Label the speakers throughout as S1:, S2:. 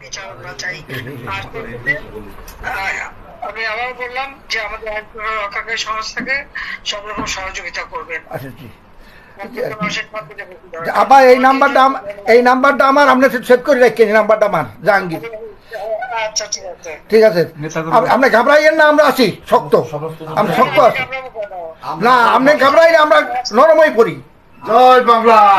S1: বিচার আমরা চাই। আর আমি আবার বললাম যে আমাদের সংস্থাকে সব রকম সহযোগিতা করবেন।
S2: আচ্ছা। আবার এই নাম্বারটা এই নাম্বারটা আমার আপনি সেভ করে রাখেন এই নাম্বারটা আমার জাহাঙ্গীর।
S1: আচ্ছা ঠিক আছে।
S2: ঠিক আছে। আপ- আপনি ঘাবড়াইয়েন না আমরা আছি শক্ত। আমরা শক্ত আছি। না আপনি ঘাবড়াই না আমরা নরমই করি
S3: জয় বাংলা।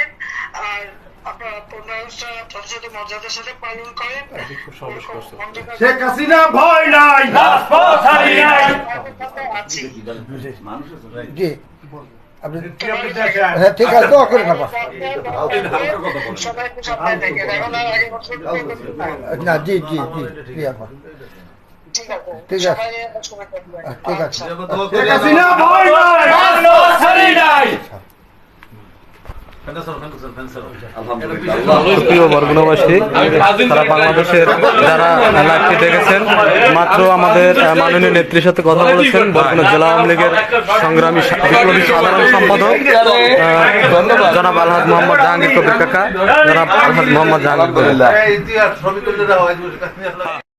S3: শেখ হাসিনা ভয় নাই
S2: জি। আপনি হ্যাঁ ঠিক আছে দোয়া করে নেবা
S1: সবাই একটু সাবধানে থাকেন এখন আর আগের বছর
S2: না জি জি জি জি আপা
S1: ঠিক আছে।
S2: ঠিক আছে। ঠিক আছে
S3: শেখ হাসিনা ভয় নাই
S4: প্রিয় সারা বাংলাদেশের যারা লাইভটি দেখেছেন, মাত্র আমাদের মাননীয় নেত্রীর সাথে কথা বলেছেন বরগুনা জেলা আওয়ামী সংগ্রামী সাধারণ সম্পাদক জনাব আলহাজ মোহাম্মদ জাহাঙ্গীর কবির কাকা, জনাব আলহাজ মোহাম্মদ জাহাঙ্গীর কবির